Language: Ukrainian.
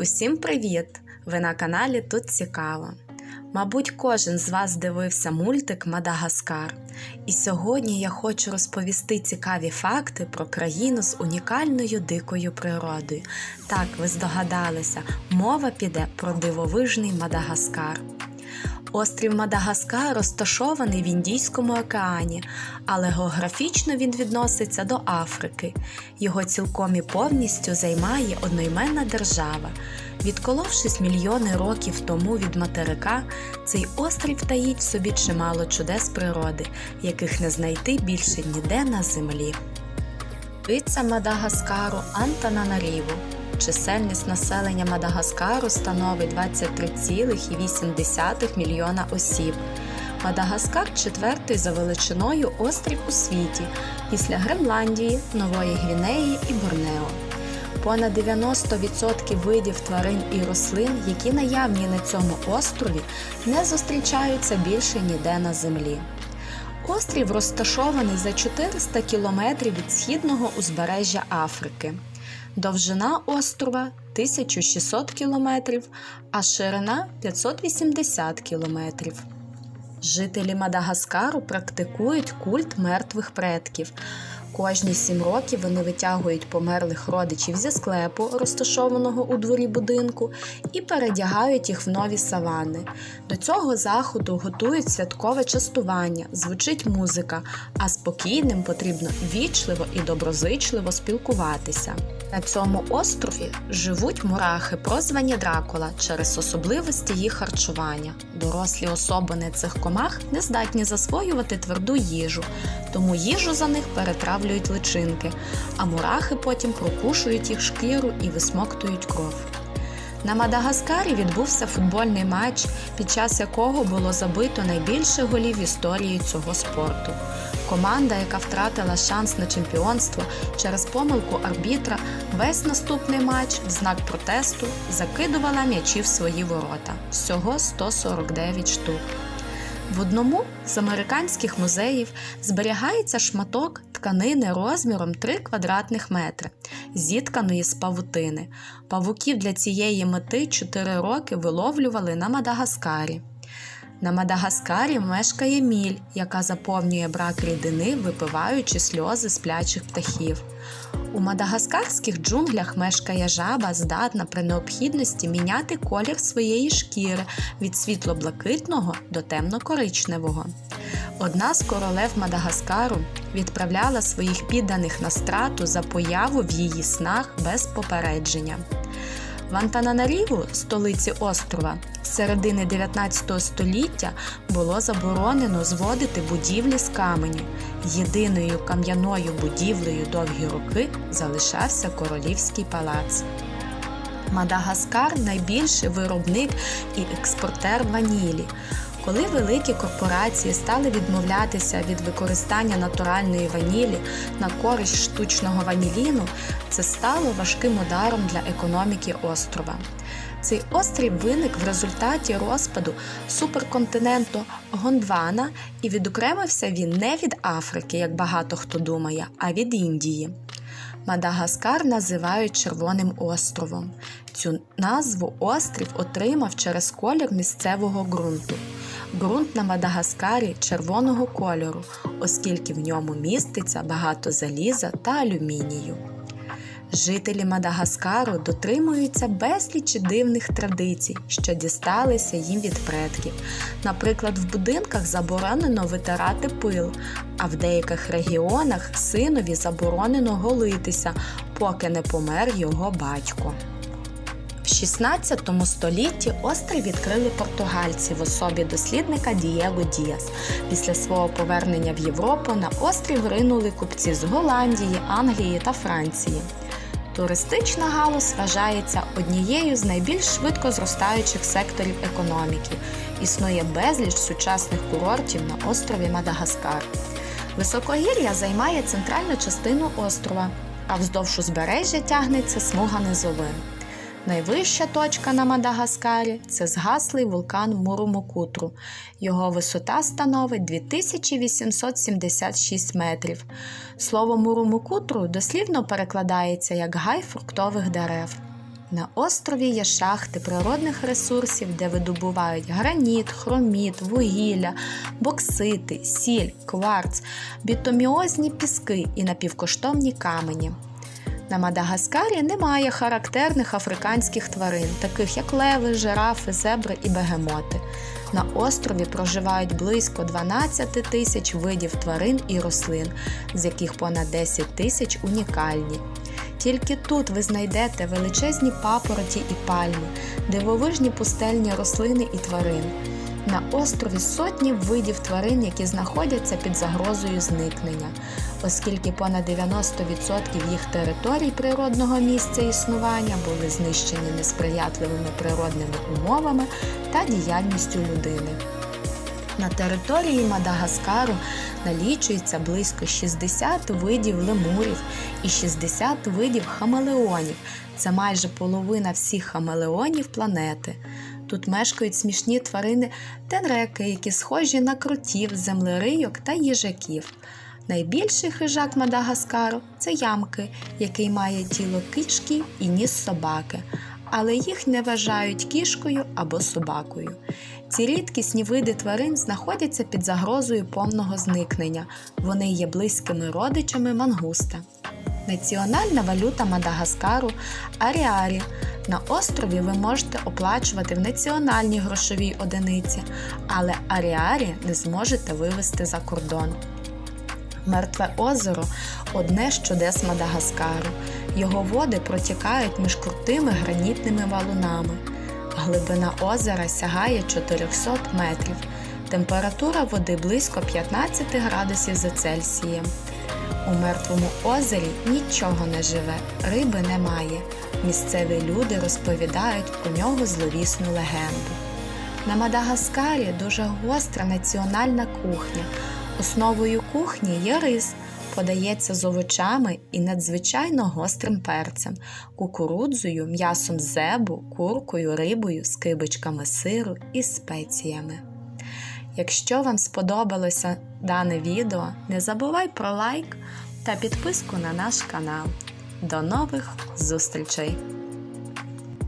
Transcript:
Усім привіт! Ви на каналі Тут Цікаво. Мабуть, кожен з вас дивився мультик Мадагаскар. І сьогодні я хочу розповісти цікаві факти про країну з унікальною дикою природою. Так, ви здогадалися, мова піде про дивовижний Мадагаскар. Острів Мадагаскар розташований в Індійському океані, але географічно він відноситься до Африки. Його цілком і повністю займає одноіменна держава. Відколовшись мільйони років тому від материка, цей острів таїть в собі чимало чудес природи, яких не знайти більше ніде на землі. Столиця Мадагаскару Антананаріву. Чисельність населення Мадагаскару становить 23,8 мільйона осіб. Мадагаскар четвертий за величиною острів у світі після Гренландії, Нової Гвінеї і Борнео. Понад 90% видів тварин і рослин, які наявні на цьому острові, не зустрічаються більше ніде на землі. Острів розташований за 400 кілометрів від східного узбережжя Африки. Довжина острова 1600 кілометрів, а ширина 580 кілометрів. Жителі Мадагаскару практикують культ мертвих предків. Кожні сім років вони витягують померлих родичів зі склепу, розташованого у дворі будинку, і передягають їх в нові савани. До цього заходу готують святкове частування, звучить музика, а спокійним потрібно вічливо і доброзичливо спілкуватися. На цьому острові живуть мурахи, прозвані Дракула через особливості їх харчування. Дорослі особини цих комах не здатні засвоювати тверду їжу, тому їжу за них перетравлюють личинки, а мурахи потім прокушують їх шкіру і висмоктують кров. На Мадагаскарі відбувся футбольний матч, під час якого було забито найбільше голів в історії цього спорту. Команда, яка втратила шанс на чемпіонство через помилку арбітра, весь наступний матч в знак протесту закидувала м'ячі в свої ворота всього 149 штук. В одному з американських музеїв зберігається шматок тканини розміром 3 квадратних метри, зітканої з павутини. Павуків для цієї мети 4 роки виловлювали на Мадагаскарі. На Мадагаскарі мешкає міль, яка заповнює брак рідини, випиваючи сльози сплячих птахів. У мадагаскарських джунглях мешкає жаба, здатна при необхідності міняти колір своєї шкіри від світло-блакитного до темно-коричневого. Одна з королев Мадагаскару відправляла своїх підданих на страту за появу в її снах без попередження. В Антананаріву, столиці острова, з середини 19 століття було заборонено зводити будівлі з каменю. Єдиною кам'яною будівлею довгі роки залишався королівський палац. Мадагаскар найбільший виробник і експортер ванілі. Коли великі корпорації стали відмовлятися від використання натуральної ванілі на користь штучного ваніліну, це стало важким ударом для економіки острова. Цей острів виник в результаті розпаду суперконтиненту Гондвана і відокремився він не від Африки, як багато хто думає, а від Індії. Мадагаскар називають Червоним островом. Цю назву острів отримав через колір місцевого ґрунту. Ґрунт на Мадагаскарі червоного кольору, оскільки в ньому міститься багато заліза та алюмінію. Жителі Мадагаскару дотримуються безлічі дивних традицій, що дісталися їм від предків. Наприклад, в будинках заборонено витирати пил, а в деяких регіонах синові заборонено голитися, поки не помер його батько. В 16 столітті острів відкрили португальці в особі дослідника Дієго Діас. Після свого повернення в Європу на острів ринули купці з Голландії, Англії та Франції. Туристична галузь вважається однією з найбільш швидко зростаючих секторів економіки. Існує безліч сучасних курортів на острові Мадагаскар. Високогір'я займає центральну частину острова, а вздовж узбережжя тягнеться смуга низовин. Найвища точка на Мадагаскарі це згаслий вулкан Мурумокутру. Його висота становить 2876 метрів. Слово Мурумокутру дослівно перекладається як гай фруктових дерев. На острові є шахти природних ресурсів, де видобувають граніт, хроміт, вугілля, боксити, сіль, кварц, бітоміозні піски і напівкоштовні камені. На Мадагаскарі немає характерних африканських тварин, таких як леви, жирафи, зебри і бегемоти. На острові проживають близько 12 тисяч видів тварин і рослин, з яких понад 10 тисяч унікальні. Тільки тут ви знайдете величезні папороті і пальми, дивовижні пустельні рослини і тварини. На острові сотні видів тварин, які знаходяться під загрозою зникнення, оскільки понад 90% їх територій природного місця існування були знищені несприятливими природними умовами та діяльністю людини. На території Мадагаскару налічується близько 60 видів лемурів і 60 видів хамелеонів. Це майже половина всіх хамелеонів планети. Тут мешкають смішні тварини тенреки, які схожі на кротів, землерийок та їжаків. Найбільший хижак Мадагаскару це ямки, який має тіло кішки і ніс собаки, але їх не вважають кішкою або собакою. Ці рідкісні види тварин знаходяться під загрозою повного зникнення. Вони є близькими родичами мангуста. Національна валюта Мадагаскару аріарі. На острові ви можете оплачувати в національній грошовій одиниці, але аріарі не зможете вивезти за кордон. Мертве озеро одне з чудес Мадагаскару. Його води протікають між крутими гранітними валунами. Глибина озера сягає 400 метрів. Температура води близько 15 градусів за Цельсієм. У мертвому озері нічого не живе, риби немає. Місцеві люди розповідають про нього зловісну легенду. На Мадагаскарі дуже гостра національна кухня. Основою кухні є рис, подається з овочами і надзвичайно гострим перцем, кукурудзою, м'ясом зебу, куркою, рибою, скибочками сиру і спеціями. Якщо вам сподобалося дане відео, не забувай про лайк та підписку на наш канал. До нових зустрічей!